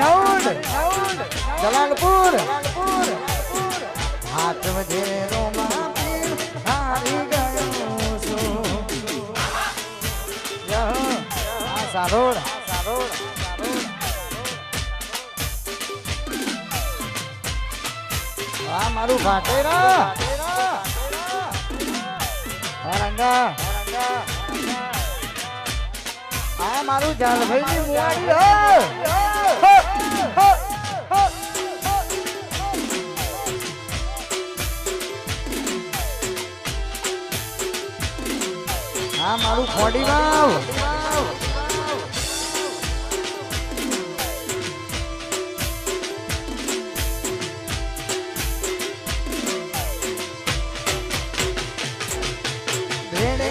Sound Jalalpur. હાથ યહ, આ મારું ભાટેરા. મારું જાલભાઈ આ મારું ખોડી વાવ. ભેળે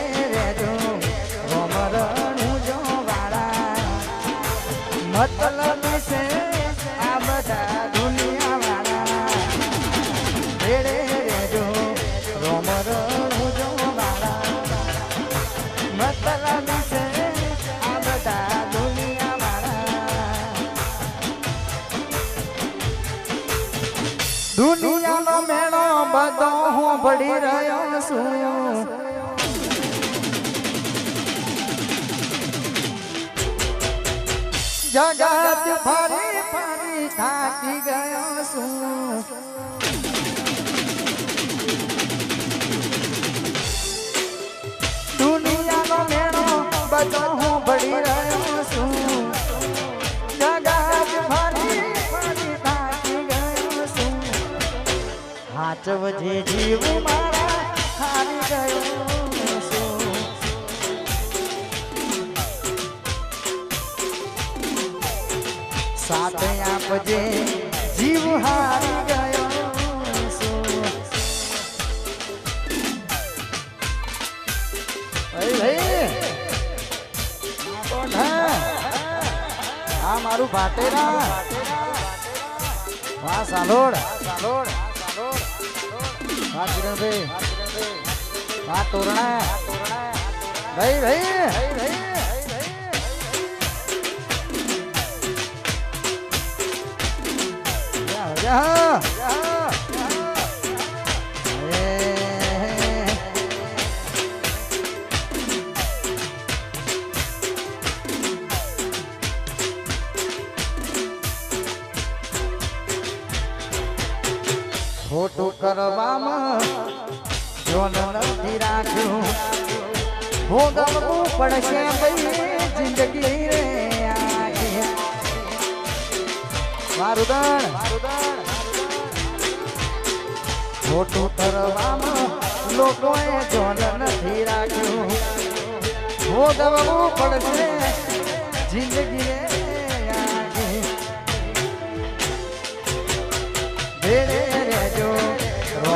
દુનિયાનો મેળો બધો હું ભળી રહ્યો છું. જગત ફરી ફરી થાકી ગયો છું. દુનિયાનો મેળો બધો હું ભળી હાથ વજે જીવ મારા, હારી ગયો છું. સાથ આપજે જીવ હારી ગયો ભાઈ આ મારું ભાટેરા. વાહ સાલોડ સાલોડ. વાહ કિરણભાઈ વાહ તોરણા. ભાઈ ભાઈ. ભાઈ જા. ખોટું કરવામાં જોન નથી રાખ્યું. ભોગવવું પડશે ભાઈ, જિંદગી રે મારું દણ ખોટું કરવામાં લોકોએ જોન નથી રાખ્યું. ભોગવવું પડશે, જિંદગી રે આખી.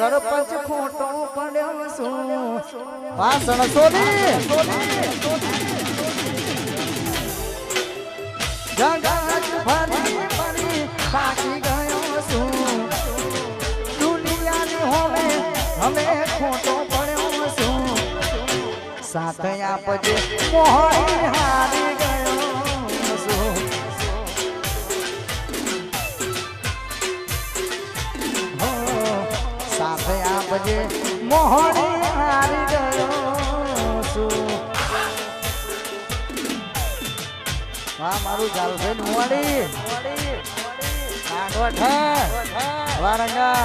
સરપંચ ખોટો પડ્યો છું. વાસણ સોની. જગત ભરી ભરી થાકી ગયો છું. દુનિયાની હોવે હવે ખોટો પડ્યો છું. સાથ આપજે મોહણી હારી ગયો મોહણી હારી ગયો છું. હા, મારું જાલભાઈ મોડી કાંઠવટ હે. વારંગા.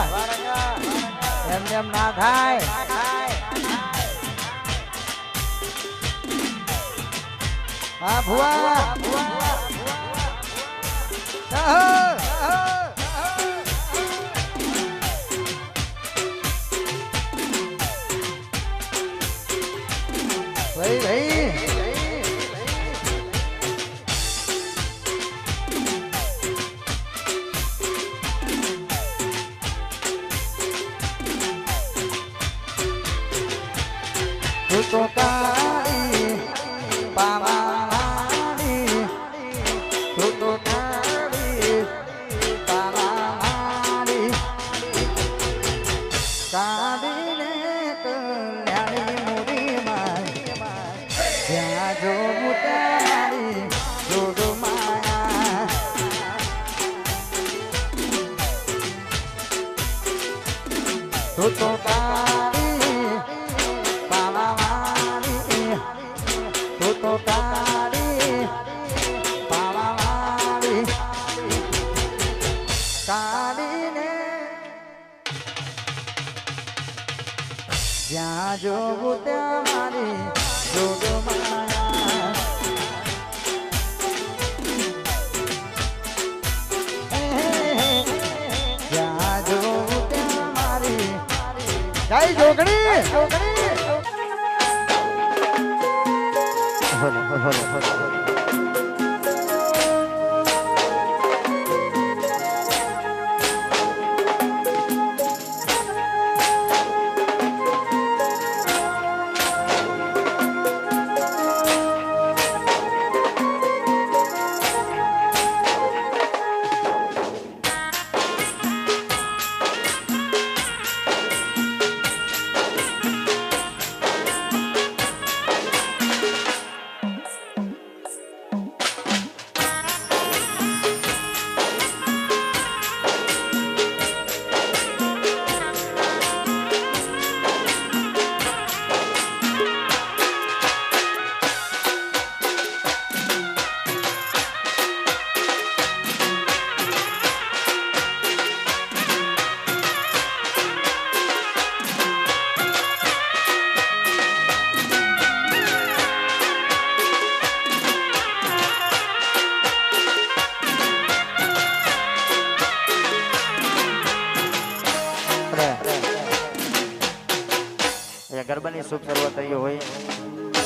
એમ એમ ના થાય હા, ભુવા. આહો. તું તો કાળી પાવાળી કાળીને કલ્યાણી મુરીમાં જ્યાં જોવું ત્યાં મારી જોગ માયા. તું જ્યાં જોવું ત્યાં મારી જોગ માયા જ્યાં જોવું ત્યાં મારી Jay Jogani. Jogani hello hello hello ગરબાની શુભ શરૂઆત થઈ હોય.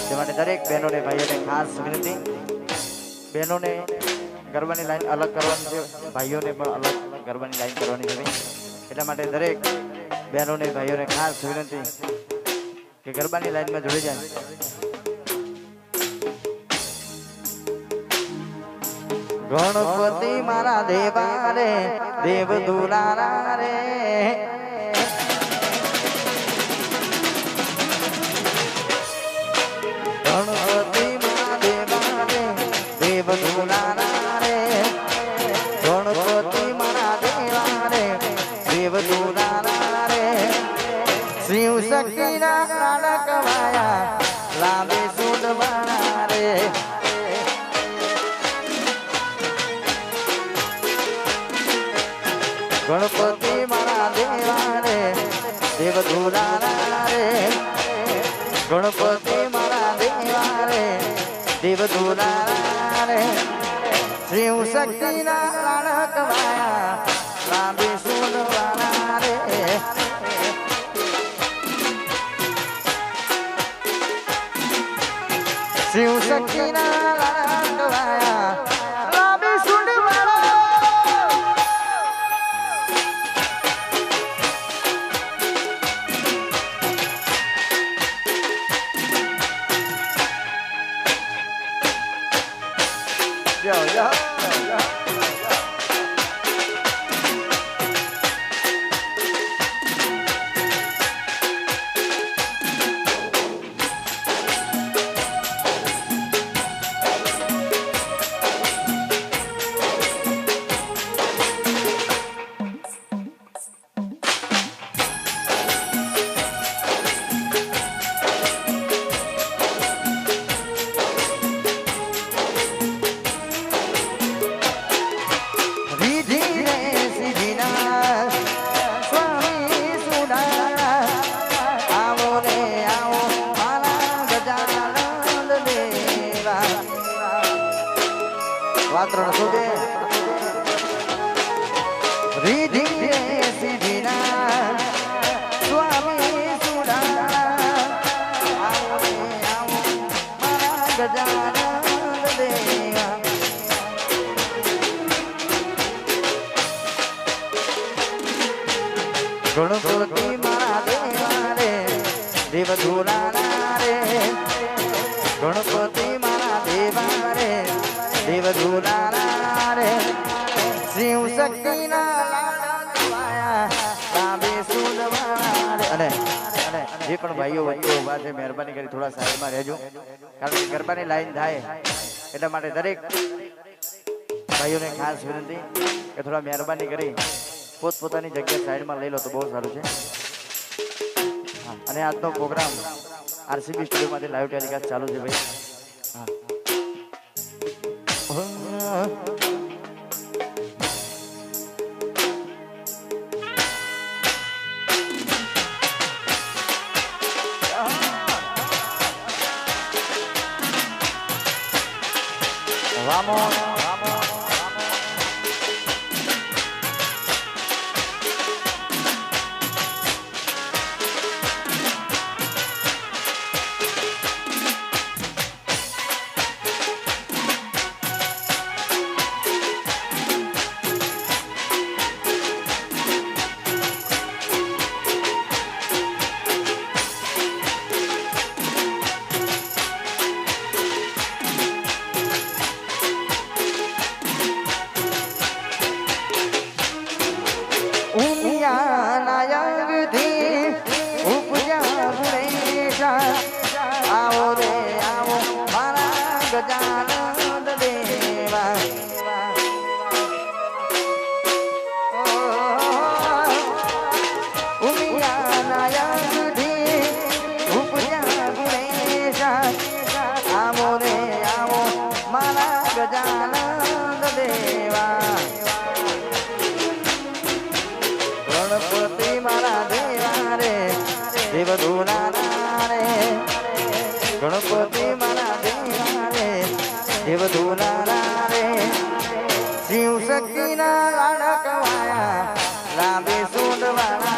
તે માટે દરેક બહેનોને ભાઈઓને ખાસ વિનંતી. બહેનોને ગરબાની લાઈન અલગ કરવાની છે. ભાઈઓને પણ અલગ ગરબાની લાઈન કરવાની છે. એટલા માટે દરેક બહેનોને ભાઈઓને ખાસ વિનંતી કે ગરબાની લાઈનમાં જોડી જાય. ગણપતિ મારા દેવા રે દેવ દુલારા રે દેવ દુલારા રે ગણપતિ મારા દેવા રે દેવ દુલારા રે શિવ રે ગણપતિ દેવ દુલારા રે શિવ શક્તિના વાયા લાંબી સુનવાના રે શિવ શક્તિના 好呀 વાત્રણ સુજે રીધી સિદ્ધિના સ્વામી સુડા આવો રે આવો મારા ગણપતિ મારા દેવા ધુલાના રે. ગણપતિ અને જે પણ ભાઈઓ વચ્ચે ઊભા છે, મહેરબાની કરી થોડા સાઈડમાં રહેજો. કારણ કે ગરબાની લાઈન થાય એટલા માટે દરેક ભાઈઓને ખાસ વિનંતી કે થોડા મહેરબાની કરી પોતપોતાની જગ્યા સાઈડમાં લઈ લો તો બહુ સારું છે. અને આજનો પ્રોગ્રામ આરસીબી સ્ટુડિયોમાંથી લાઈવ ટેલિકાસ્ટ ચાલુ છે ભાઈ. હા. Vamos. શિવ ધોલારા રે શિવ શક્તિના લાડકવાયા લાંબે સોંડવાના